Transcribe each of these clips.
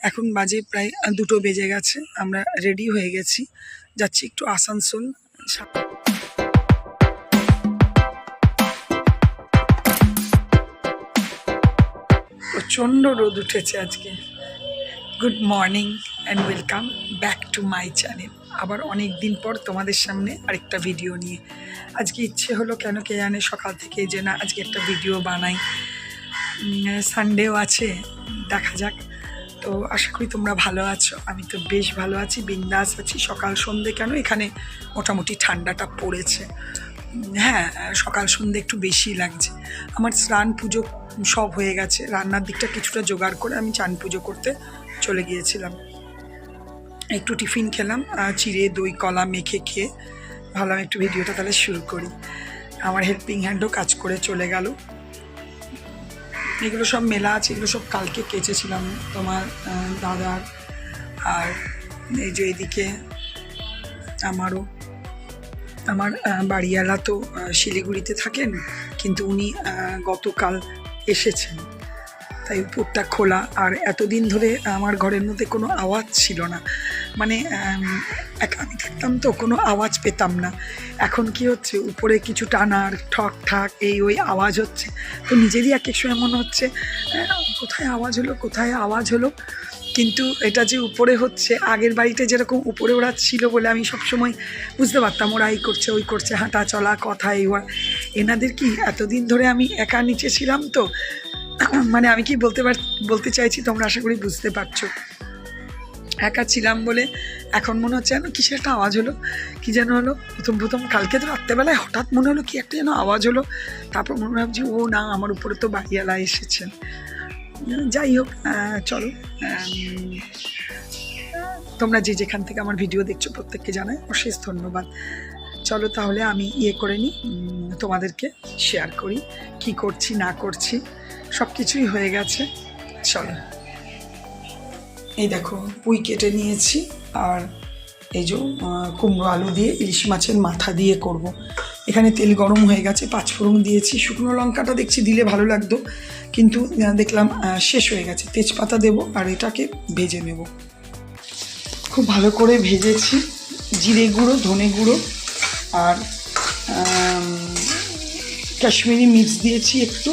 এখন বাজে প্রায় দুটো বেজে গেছে। আমরা রেডি হয়ে গেছি। যাচ্ছি একটু আসানসোল। প্রচণ্ড রোদ উঠেছে আজকে। Good morning and welcome back to my channel আবার অনেক দিন পর তোমাদের সামনে আরেকটা ভিডিও নিয়ে। আজকে ইচ্ছে হলো কেন কে জানে সকাল থেকে যে না, আজকে একটা ভিডিও বানাই। সানডেও আছে, দেখা যাক। তো আশা করি তোমরা ভালো আছো। আমি তো বেশ ভালো আছি, বিন্দাস আছি। সকাল সন্ধে কেন? এখানে মোটামুটি ঠান্ডাটা পড়েছে। হ্যাঁ সকাল সন্ধে একটু বেশি লাগছে। আমার স্নান পুজো সব হয়ে গেছে। রান্নার দিকটা কিছুটা জোগাড় করে আমি চান পুজো করতে চলে গিয়েছিলাম। একটু টিফিন খেলাম চিড়ে, দই, কলা মেখে খেয়ে ভাবলাম একটু ভিডিওটা তাহলে শুরু করি। আমার হেল্পিং হ্যান্ডও কাজ করে চলে গেল। এগুলো সব মেলা আছে, এগুলো সব কালকে কেচেছিলাম তোমার দাদার আর এই যে এদিকে আমারও, আমার বাড়িওয়ালা তো শিলিগুড়িতে থাকেন, কিন্তু উনি গতকাল এসেছেন। তাই উপরটা খোলা। আর এতদিন ধরে আমার ঘরের মধ্যে কোনো আওয়াজ ছিল না। মানে একা, আমি থাকতাম তো, কোনো আওয়াজ পেতাম না। এখন কি হচ্ছে? উপরে কিছু টানার, ঠক, ঠাক, এই, ওই আওয়াজ হচ্ছে। তো নিজেরই এক এক সময় মনে হচ্ছে কোথায় আওয়াজ হলো? কোথায় আওয়াজ হলো? কিন্তু এটা যে উপরে হচ্ছে, আগের বাড়িতে যেরকম উপরে ওরা ছিল বলে আমি সবসময় বুঝতে পারতাম, ওরা এই করছে, ওই করছে, হাঁটা, চলা, কথা, এই এনাদের কি এতদিন ধরে আমি একা নিচে ছিলাম তো মানে আমি কি বলতে পার, বলতে চাইছি তোমরা আশা করি বুঝতে পারছ। একা ছিলাম বলে এখন মনে হচ্ছে যেন কিসের একটা আওয়াজ হলো, কি যেন হলো, প্রথম প্রথম কালকে তো রাত্রেবেলায় হঠাৎ মনে হলো কি একটা যেন আওয়াজ হলো, তারপর মনে ভাবছি ও না, আমার উপরে তো বাড়িওয়ালা এসেছেন। যাই হোক চলো তোমরা যে যেখান থেকে আমার ভিডিও দেখছ প্রত্যেককে জানাই অশেষ ধন্যবাদ। চলো তাহলে আমি ইয়ে করে নিই তোমাদেরকে শেয়ার করি, কি করছি, না করছি। সব কিছুই হয়ে গেছে। চলো। এই দেখো, পুঁই কেটে নিয়েছি আর এই যে কুমড়ো আলু দিয়ে ইলিশ মাছের মাথা দিয়ে করব। এখানে তেল গরম হয়ে গেছে পাঁচফোড়ন দিয়েছি। শুকনো লঙ্কাটা দেখছি দিলে ভালো লাগতো, কিন্তু দেখলাম শেষ হয়ে গেছে। তেজপাতা দেব আর এটাকে ভেজে নেব। খুব ভালো করে ভেজেছি। জিরে গুঁড়ো, ধনে গুঁড়ো আর কাশ্মীরি মিক্স দিয়েছি একটু।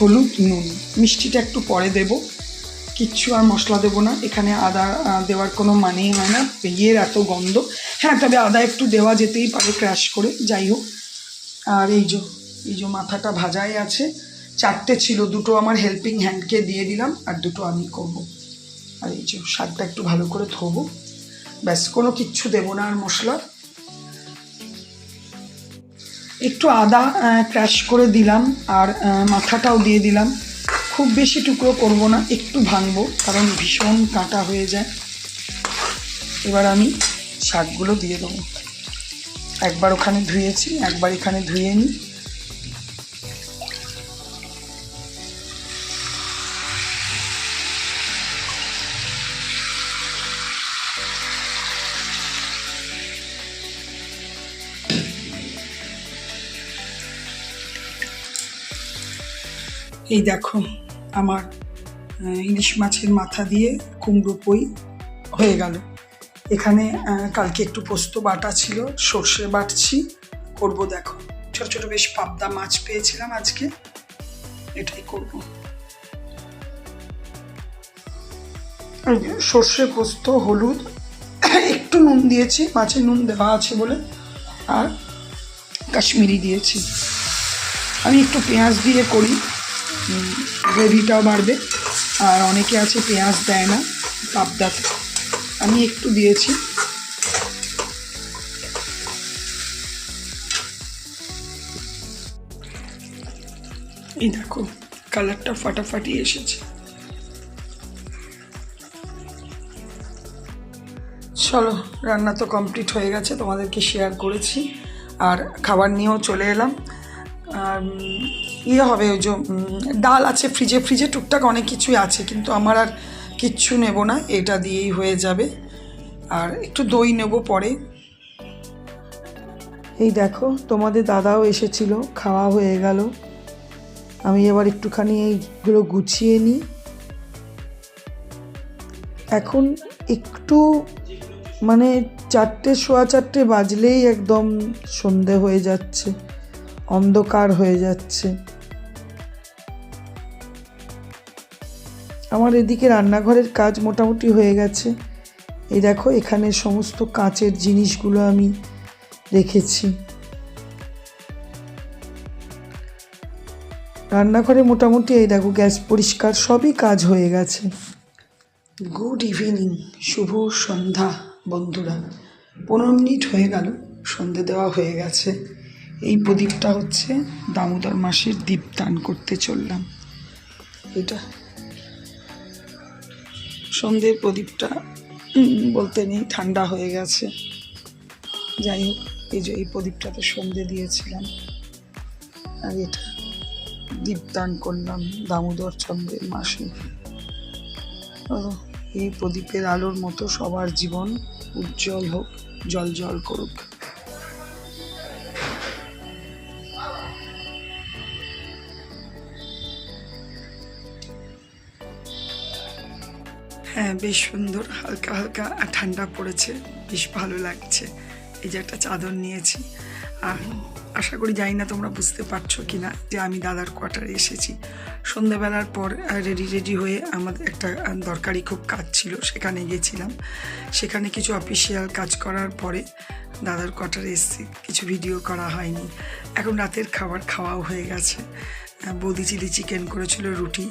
হলুদ, নুন। মিষ্টিটা একটু পরে দেব। কিচ্ছু আর মশলা দেবো না। এখানে আদা দেওয়ার কোনো মানেই হয় না। ইয়ের এত গন্ধ। হ্যাঁ তবে আদা একটু দেওয়া যেতেই পারে ক্র্যাশ করে। যাই হোক। আর এই যে এই যে মাথাটা ভাজাই আছে। চারটে ছিল, দুটো আমার হেল্পিং হ্যান্ডকে দিয়ে দিলাম, আর দুটো আমি করব। আর এই যে, শাকটা একটু ভালো করে ধোবো। ব্যাস, কোনো কিচ্ছু দেবো না আর মশলা। একটু আদা ক্র্যাশ করে দিলাম আর মাথাটাও দিয়ে দিলাম। খুব বেশি টুকরো করব না, একটু ভাঙবো, কারণ ভীষণ কাঁটা হয়ে যায়। এবার আমি শাকগুলো দিয়ে দেবো। একবার ওখানে ধুয়েছি, একবার এখানে ধুয়ে নিই। এই দেখো, আমার ইলিশ মাছের মাথা দিয়ে কুমড়ো পই হয়ে গেল। এখানে কালকে একটু পোস্ত বাটা ছিল, সর্ষে বাটছি। করব দেখো, ছোট ছোট বেশ পাবদা মাছ পেয়েছিলাম আজকে। এটাই করব। সর্ষে, পোস্ত, হলুদ, একটু নুন দিয়েছি মাছে নুন দেওয়া আছে বলে, আর কাশ্মীরি দিয়েছি। আমি একটু পেঁয়াজ দিয়ে করি। গ্রেভিটাও বাড়বে। আর অনেকে আছে পেঁয়াজ দেয় না পাবদাতে আমি একটু দিয়েছি। এই দেখো, কালারটা ফাটাফাটি এসেছে। চলো, রান্না তো কমপ্লিট হয়ে গেছে, তোমাদেরকে শেয়ার করেছি। আর খাবার নিয়েও চলে এলাম। আর ইয়ে হবে, ওই যে ডাল আছে ফ্রিজে ফ্রিজে টুকটাক অনেক কিছুই আছে, কিন্তু আমার আর কিচ্ছু নেব না, এটা দিয়েই হয়ে যাবে। আর একটু দই নেব পরে। এই দেখো, তোমাদের দাদাও এসেছিল, খাওয়া হয়ে গেল। আমি এবার একটুখানি এইগুলো গুছিয়ে নিই। এখন একটু মানে চারটে, সোয়া চারটে বাজলেই একদম সন্ধে হয়ে যাচ্ছে, অন্ধকার হয়ে যাচ্ছে। আমার এদিকে রান্নাঘরের কাজ মোটামুটি হয়ে গেছে। এই দেখো, এখানে সমস্ত কাঁচের জিনিসগুলো আমি রেখেছি। রান্নাঘরে মোটামুটি এই দেখো, গ্যাস পরিষ্কার, সবই কাজ হয়ে গেছে। গুড ইভিনিং শুভ সন্ধ্যা, বন্ধুরা। পনেরো মিনিট হয়ে গেল, সন্ধে দেওয়া হয়ে গেছে। এই প্রদীপটা হচ্ছে দামোদর মাসের দীপদান করতে চললাম। এটা সন্ধ্যের প্রদীপটা বলতে নেই, ঠান্ডা হয়ে গেছে। যাই হোক, এই যে এই প্রদীপটাতে সন্ধে দিয়েছিলাম। আর এটা দীপদান করলাম দামোদর চন্দ্রের মাসে। এই প্রদীপের আলোর মতো সবার জীবন উজ্জ্বল হোক জল জল করুক। হ্যাঁ বেশ সুন্দর, হালকা হালকা ঠান্ডা পড়েছে, বেশ ভালো লাগছে। এই যে একটা চাদর নিয়েছি। আর আশা করি জানি না তোমরা বুঝতে পারছ কি না যে আমি দাদার কোয়ার্টারে এসেছি। সন্ধ্যাবেলার পর রেডি রেডি হয়ে আমাদের একটা দরকারি খুব কাজ ছিল, সেখানে গেছিলাম। সেখানে কিছু অফিসিয়াল কাজ করার পরে দাদার কোয়ার্টারে এসেছি, কিছু ভিডিও করা হয়নি। এখন রাতের খাবার খাওয়াও হয়ে গেছে। বৌদি চিলি চিকেন করেছিল, রুটি।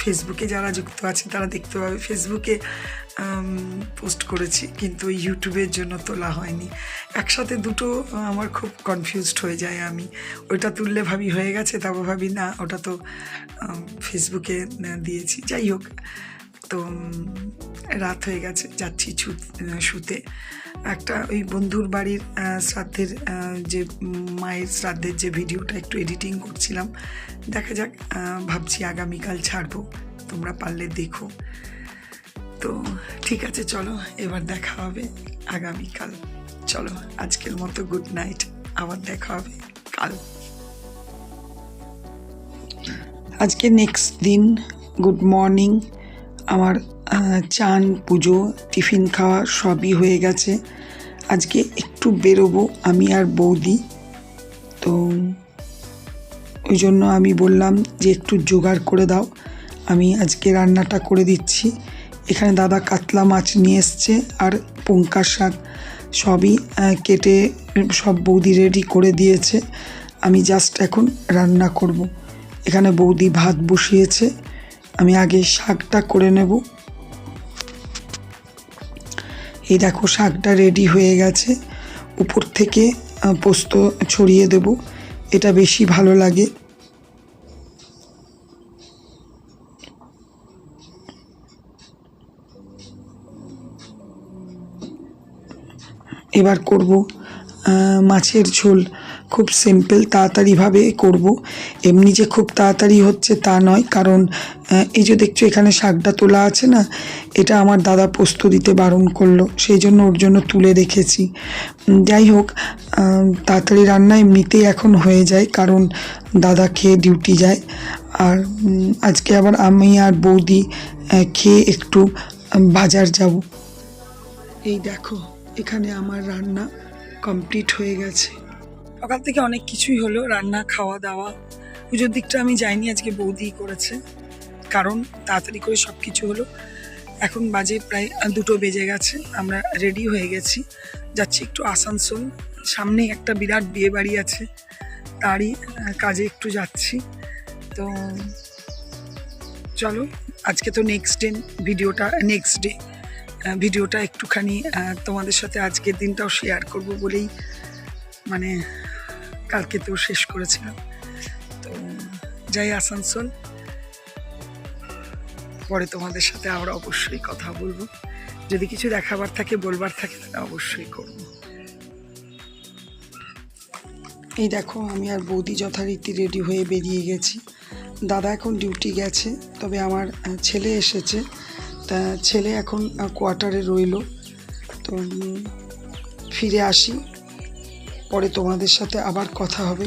ফেসবুকে যারা যুক্ত আছে তারা দেখতে পাবে। ফেসবুকে পোস্ট করেছি, কিন্তু ইউটিউবের জন্য তোলা হয়নি। একসাথে দুটো, আমার খুব কনফিউজড হয়ে যায় আমি। ওইটা তুললে ভাবি হয়ে গেছে, তারপর ভাবি না, ওটা তো ফেসবুকে দিয়েছি। যাই হোক তো রাত হয়ে গেছে, যাচ্ছি শুতে। একটা ওই বন্ধুর বাড়ির শ্রাদ্ধের যে মায়ের শ্রাদ্ধের যে ভিডিওটা একটু এডিটিং করছিলাম, দেখা যাক ভাবছি আগামীকাল ছাড়বো, তোমরা পারলে দেখো। তো, ঠিক আছে, চলো, এবার দেখা হবে আগামীকাল। চলো, আজকের মতো গুড নাইট আবার দেখা হবে কাল। আজকে নেক্সট দিন গুড মর্নিং আমার চান, পুজো, টিফিন খাওয়া সবই হয়ে গেছে। আজকে একটু বেরোবো আমি আর বৌদি। তো ওই জন্য আমি বললাম যে একটু জোগাড় করে দাও। আমি আজকে রান্নাটা করে দিচ্ছি। এখানে দাদা কাতলা মাছ নিয়ে এসছে আর পঙ্কা শাক। সবই কেটে সব বৌদি রেডি করে দিয়েছে। আমি জাস্ট এখন রান্না করব। এখানে বৌদি ভাত বসিয়েছে। আমি আগে শাকটা করে নেব। এই দেখো শাকটা রেডি হয়ে গেছে। উপর থেকে পোস্ত ছড়িয়ে দেব। এটা বেশি ভালো লাগে। এবার করব মাছের ঝোল। খুব সিম্পল তাড়াতাড়িভাবে করব। এমনি যে খুব তাড়াতাড়ি হচ্ছে তা নয়, কারণ এই যে দেখছ এখানে শাকটা তোলা আছে না, এটা আমার দাদা পোস্ত দিতে বারণ করল, সেই জন্য ওর জন্য তুলে রেখেছি। যাই হোক তাড়াতাড়ি রান্না এমনিতেই এখন হয়ে যায়, কারণ দাদা খেয়ে ডিউটি যায়। আর আজকে আবার আমি আর বৌদি খেয়ে একটু বাজার যাব। এই দেখো, এখানে আমার রান্না কমপ্লিট হয়ে গেছে। সকাল থেকে অনেক কিছুই হলো, রান্না, খাওয়া দাওয়া। পুজোর দিকটা আমি যাইনি, আজকে বৌদিই করেছে। কারণ তাড়াতাড়ি করে সব কিছু হলো। এখন বাজে প্রায় দুটো বেজে গেছে, আমরা রেডি হয়ে গেছি। যাচ্ছি একটু আসানসোল। সামনেই একটা বিরাট বিয়ে বাড়ি আছে, তারই কাজে একটু যাচ্ছি। তো চলো, আজকে তো নেক্সট ডে ভিডিওটা নেক্সট ডে ভিডিওটা একটুখানি তোমাদের সাথে আজকের দিনটাও শেয়ার করব বলেই মানে কালকে তো শেষ করেছিলাম। তো যাই আসানসোল। পরে তোমাদের সাথে আবার অবশ্যই কথা বলব। যদি কিছু দেখাবার থাকে, বলবার থাকে, তাহলে অবশ্যই করব। এই দেখো, আমি আর বৌদি যথারীতি রেডি হয়ে বেরিয়ে গেছি। দাদা এখন ডিউটি গেছে, তবে আমার ছেলে এসেছে। তা ছেলে এখন কোয়ার্টারে রইল। তো ফিরে আসি। পরে তোমাদের সাথে আবার কথা হবে।